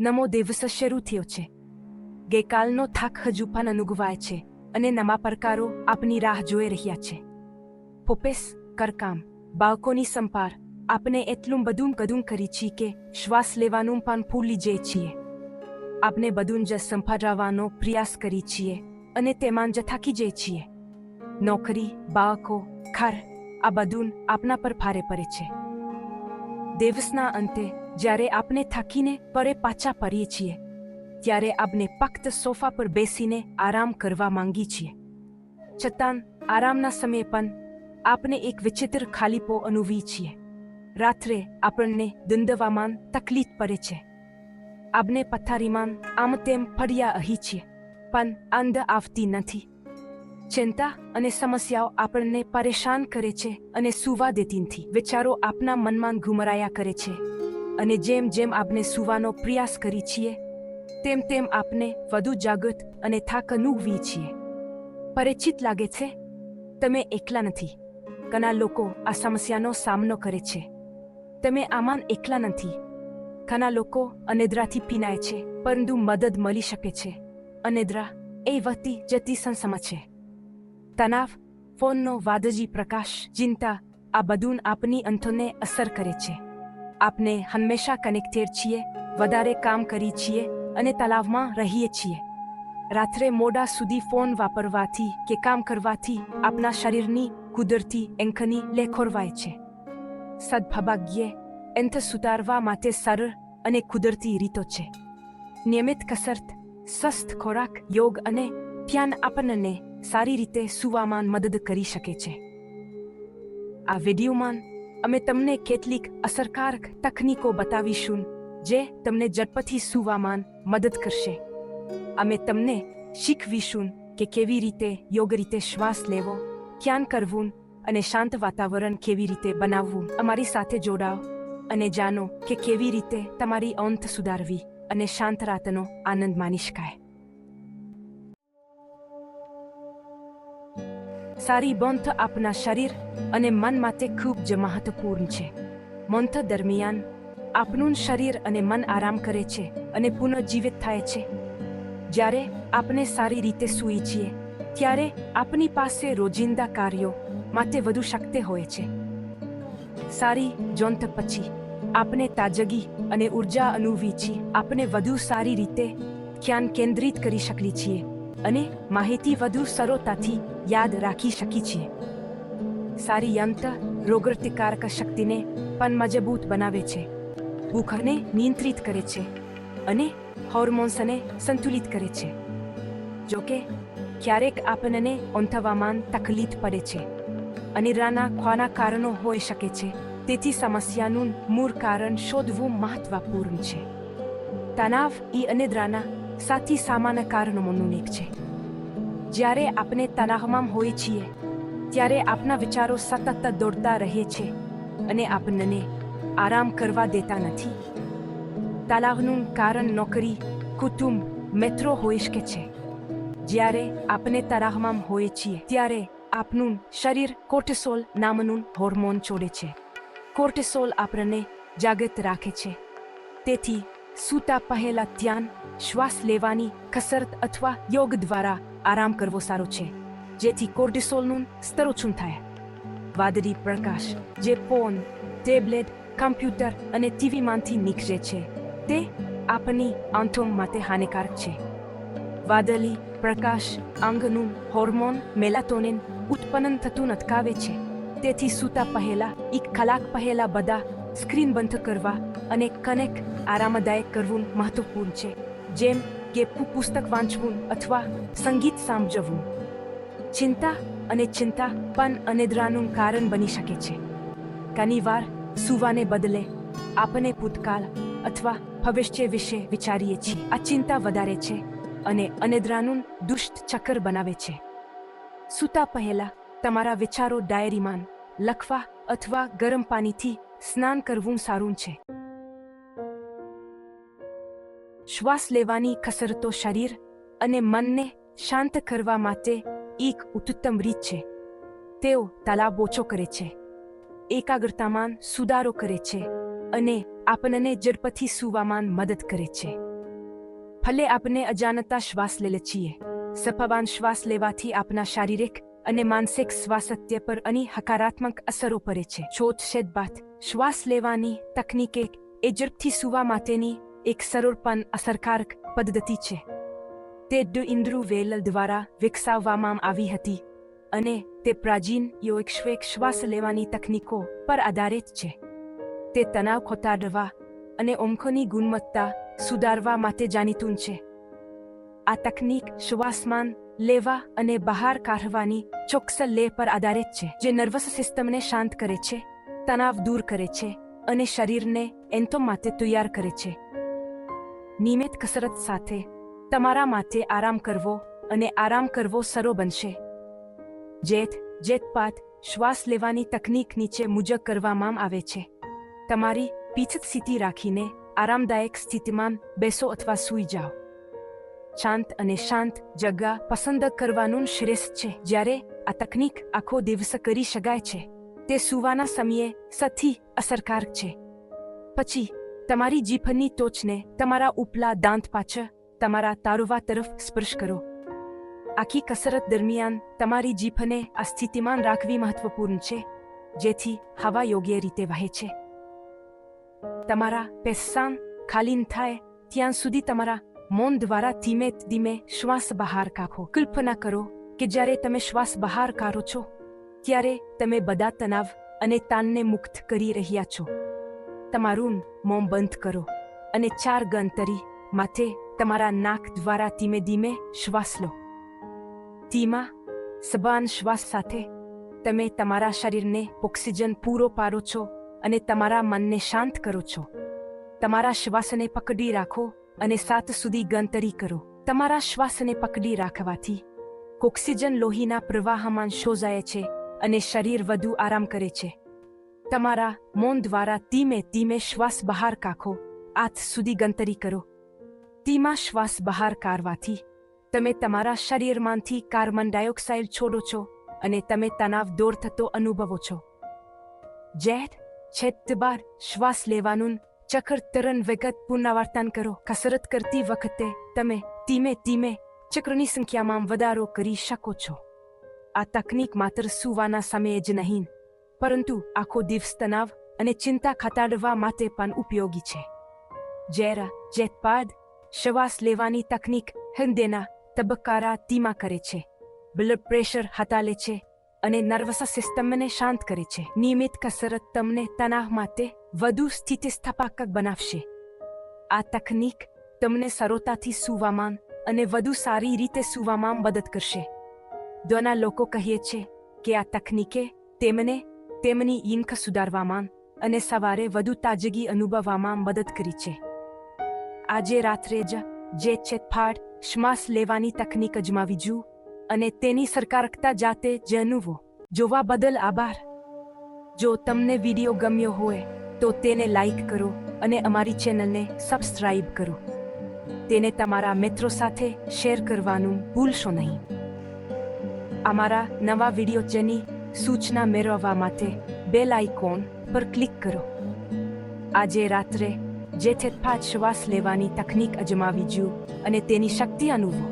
નમો દિવસ શરૂ થયો છે. ગઈકાલનો થાક હજુ પણ અનુભવાય છે અને નવા પડકારો આપની રાહ જોઈ રહ્યા છે. પોપેસ, કરકામ, બાળકોની સંપાર આપણે એટલું બધું કદું કરી છીએ કે શ્વાસ લેવાનું પણ ભૂલી જઈએ છીએ. આપણે બધું જ સંભાળવાનો પ્રયાસ કરી છીએ અને તેમાં જ થાકી જઈએ છીએ. નોકરી, બાળકો, ઘર, આ બધું આપના પર ભારે પડે છે. દિવસના અંતે જ્યારે આપણે થકીને પરે પાછા પડીએ છીએ, ત્યારે આપણે ફક્ત સોફા પર બેસીને આરામ કરવા માંગી છીએ. છતાં આરામના સમયે પણ આપણે એક વિચિત્ર ખાલીપો અનુભવી છીએ. રાત્રે આપણને દુંદવામાં તકલીફ પડે છે. આપણે પથારીમાં આમ તેમ ફર્યા અહીં છીએ, પણ અંધ આવતી નથી. ચિંતા અને સમસ્યાઓ આપણને પરેશાન કરે છે અને સુવા દેતી નથી વિચારો આપના મનમાં ઘુમરાયા કરે છે. અને જેમ જેમ આપણે સુવાનો પ્રયાસ કરી છીએ, તેમ તેમ આપને વધુ જાગૃત અને થાક અનુભવી છીએ. પરિચિત લાગે છે? તમે એકલા નથી. ઘણા લોકો આ સમસ્યાનો સામનો કરે છે. તમે આમાં એકલા નથી. ઘણા લોકો અનિદ્રાથી પીનાય છે, પરંતુ મદદ મળી શકે છે. અનિદ્રા એ વધતી જતી સંસમા છે. તણાવ ફોનનો વાદજી પ્રકાશ, ચિંતા, આ બધું આપની અંતોને અસર કરે છે. આપને હંમેશા કનેક્ટેડ છીએ, વધારે કામ કરી છીએ અને તલાવમાં રહીએ છીએ. રાત્રે મોડા સુધી ફોન વાપરવાથી કે કામ કરવાથી આપના શરીરની કુદરતી એંખની લેખોરવાય છે. સદભાગ્યે એંથ સુધારવા માટે સરળ અને કુદરતી રીતો છે. નિયમિત કસરત, સ્વસ્થ ખોરાક, યોગ અને ધ્યાન આપણને સારી રીતે સુવામાં મદદ કરી શકે છે. આ વિડીયોમાં અમે તમને કેટલીક અસરકારક તકનીકો બતાવીશું જે તમને ઝડપથી સુવામાં મદદ કરશે. અમે તમને શીખવીશું કે કેવી રીતે યોગ રીતે શ્વાસ લેવો, ધ્યાન કરવું અને શાંત વાતાવરણ કેવી રીતે બનાવવું. અમારી સાથે જોડાઓ અને જાણો કે કેવી રીતે તમારી અંત સુધારવી અને શાંત રાતનો આનંદ માની શકાય. સારી બંધ આપના શરીર અને મન માટે ખૂબ જ મહત્વપૂર્ણ છે. મંથ દરમિયાન આપનું શરીર અને મન આરામ કરે છે અને પુનઃજીવિત થાય છે. જ્યારે આપણે સારી રીતે સૂઈ છીએ ત્યારે આપની પાસે રોજિંદા કાર્યો માટે વધુ શક્તિ હોય છે. સારી જોંત પછી આપણે તાજગી અને ઊર્જા અનુભવી છીએ આપણે વધુ સારી રીતે ધ્યાન કેન્દ્રિત કરી શકીએ છીએ. અને માહિતી વધુ સરળતાથી યાદ રાખી શકીએ છીએ. સારી યંત્ર રોગપ્રતિકારક શક્તિને પણ મજબૂત બનાવે છે. ભૂખને નિયંત્રિત કરે છે અને હોર્મોન્સને સંતુલિત કરે છે. જોકે, ક્યારેક આપણને ઊંઘવામાં તકલીફ પડે છે અનિરાના ખોના કારણો હોઈ શકે છે. તેથી સમસ્યાનું મૂળ કારણ શોધવું મહત્વપૂર્ણ છે. તણાવ એ અનિદ્રાના સાથી સામાન્ય કારણોમાંનું એક છે. જ્યારે આપણે તણાવમાં હોઈએ છીએ, ત્યારે આપના વિચારો સતત દોડતા રહે છે અને આપણને આરામ કરવા દેતા નથી. તલાહનું કારણ નોકરી, કુટુંબ, મિત્રો હોઈ શકે છે. જ્યારે આપણે તરાહમાં હોઈએ છીએ, ત્યારે આપનું શરીર કોર્ટિસોલ નામનું હોર્મોન છોડે છે. કોર્ટિસોલ આપણને જાગૃત રાખે છે. તેથી સૂતા પહેલા ધ્યાન, શ્વાસ લેવાની કસરત અથવા યોગ દ્વારા આરામ કરવો સારો છે, જેથી કોર્ટિસોલનું સ્તર ઓછું થાય. વાદળી પ્રકાશ, જે ફોન, ટેબ્લેટ, કમ્પ્યુટર અને ટીવીમાંથી નીકળે છે, તે આપની આંખો માટે હાનિકારક છે. વાદળી પ્રકાશ અંગનું હોર્મોન મેલાટોનિન ઉત્પન્ન થતું અટકાવે છે, તેથી સૂતા પહેલા એક કલાક પહેલા બધા સ્ક્રીન બંધ કરવા અને કનેક આરામદાયક કરવું મહત્વપૂર્ણ છે. જેમ કે પુસ્તક વાંચવું અથવા સંગીત સાંભળવું. ચિંતા અને ચિંતા પણ અનિદ્રાનું કારણ બની શકે છે. ઘણીવાર સુવાને બદલે આપણે ભૂતકાળ અથવા ભવિષ્ય વિશે વિચારીએ છીએ. આ ચિંતા વધારે છે અને અનિદ્રાનું દુષ્ટ ચક્કર બનાવે છે. સૂતા પહેલા તમારા વિચારો ડાયરીમાં લખવા અથવા ગરમ પાણીથી સ્નાન કરવું સારું છે. શ્વાસ લેવાની કસરતો શરીર અને મનને શાંત કરવા માટે એક ઉત્તમ રીત છે. તેઓ તલાવ ઓછો કરે છે. એકાગ્રતામાં સુધારો કરે છે અને આપણને ઝડપથી સૂવામાં મદદ કરે છે. ભલે આપણે અજાણતા શ્વાસ લે છીએ, સફાવાન શ્વાસ લેવાથી આપણા શારીરિક અને માનસિક સ્વાસ્થ્ય પર અની હકારાત્મક અસરો પડે છે. છોટ છેદ બાદ, શ્વાસ લેવાની તકનીકે એ ઝડપથી સુવા માટેની એક સરળ પણ અસરકારક પદ્ધતિ છે તે ડુ વેલ દ્વારા વિકસાવવામાં આવી હતી અને તે પ્રાચીન યોગશ્વેક શ્વાસ લેવાની તકનીકો પર આધારિત છે તે તણાવ ઘટાડવા અને ઓમખોની ગુણવત્તા સુધારવા માટે જાણીતું છે આ તકનીક શ્વાસમાન લેવા અને બહાર કાઢવાની ચોક્કસ લે પર આધારિત છે જે નર્વસ સિસ્ટમને શાંત કરે છે તણાવ દૂર કરે છે અને શરીરને એન્તો માટે તૈયાર કરે છે નિયમિત કસરત સાથે. તમારા માટે આરામ કરવો અને આરામ કરવો સરો બનશે. જેથ જેતપાત શ્વાસ લેવાની તકનીક નીચે મુજબ કરવામાં આવે છે. તમારી પીઠ સ્થિતિ રાખીને આરામદાયક સ્થિતિમાં બેસો અથવા સૂઈ જાઓ. શાંત અને શાંત જગ્યા પસંદ કરવાનું શ્રેષ્ઠ છે જ્યારે આ તકનીક આખો દિવસ કરી શકાય છે. તે સૂવાના સમયે સથી અસરકારક છે. પછી તમારી જીભની ટોચને તમારા ઉપલા દાંત પાછળ તમારા તારુવા તરફ સ્પર્શ કરો. આખી કસરત દરમિયાન તમારી જીભને આ સ્થિતિમાં રાખવી મહત્વપૂર્ણ છે, જેથી હવા યોગ્ય રીતે વહે છે. તમારા પેસાન ખાલીન થાય ત્યાં સુધી તમારા મૌન દ્વારા ધીમે ધીમે શ્વાસ બહાર કાઢો. કલ્પના કરો કે જ્યારે તમે શ્વાસ બહાર કાઢો છો, ત્યારે તમે બધા તણાવ અને તાનને મુક્ત કરી રહ્યા છો. તમારું મોં બંધ કરો અને ચાર ગંતરી માથે તમારા નાક દ્વારા ધીમે ધીમે શ્વાસ લો. ધીમા સબાન શ્વાસ સાથે તમે તમારા શરીરને ઓક્સિજન પૂરો પાડો છો અને તમારા મનને શાંત કરો છો. તમારા શ્વાસને પકડી રાખો અને સાત સુધી ગંતરી કરો. તમારા શ્વાસને પકડી રાખવાથી ઓક્સિજન લોહીના પ્રવાહમાં શોષાય છે અને શરીર વધુ આરામ કરે છે. તમારા મૌન દ્વારા ધીમે ધીમે શ્વાસ બહાર કાઢો. આથ સુધી ગંતરી કરો. ધીમા શ્વાસ બહાર કાઢવાથી તમે તમારા શરીરમાંથી કાર્બન ડાયોક્સાઇડ છોડો છો અને તમે તણાવ દૂર થતો અનુભવો છો. જેટ છેદ બાર શ્વાસ લેવાનું ચક્ર તરણ વિગત પુનરાવર્તન કરો. કસરત કરતી વખતે તમે ધીમે ધીમે ચક્રની સંખ્યામાં વધારો કરી શકો છો. આ તકનીક માત્ર સૂવાના સમયે જ નહીં પરંતુ આખો દિવસ તણાવ અને ચિંતા ખટાડવા માટે પણ ઉપયોગી છે. જેરા જેતપાદ શ્વાસ લેવાની તકનીક હૃદયના તબક્કારા ધીમા કરે છે. બ્લડ પ્રેશર હટાલે છે અને નર્વસ સિસ્ટમને શાંત કરે છે. નિયમિત કસરત તમને તણાવ માટે વધુ સ્થિતિસ્થાપક બનાવશે. આ તકનીક તમને સરળતાથી સુવામાં અને વધુ સારી રીતે સુવામાં મદદ કરશે. દ્વના લોકો કહીએ છે કે આ તકનીકે તેમને તેમની ઈંક સુધારવામાં અને સવારે વધુ તાજગી અનુભવવામાં મદદ કરી છે. આજે રાત્રે જ જે છેતફાડ શ્વાસ લેવાની તકનીક અજમાવી જુ અને તેની સરકારકતા જાતે જ અનુભવો. જોવા બદલ આભાર. જો તમને વીડિયો ગમ્યો હોય તો તેને લાઈક કરો અને અમારી ચેનલને સબસ્ક્રાઇબ કરો. તેને તમારા મિત્રો સાથે શેર કરવાનું ભૂલશો નહીં. અમારા નવા વીડિયો જેની સૂચના મેળવવા માટે બેલ આઇકોન પર ક્લિક કરો. આજે રાત્રે જે પાંચ શ્વાસ લેવાની તકનીક અજમાવી જુ અને તેની શક્તિ અનુભવો.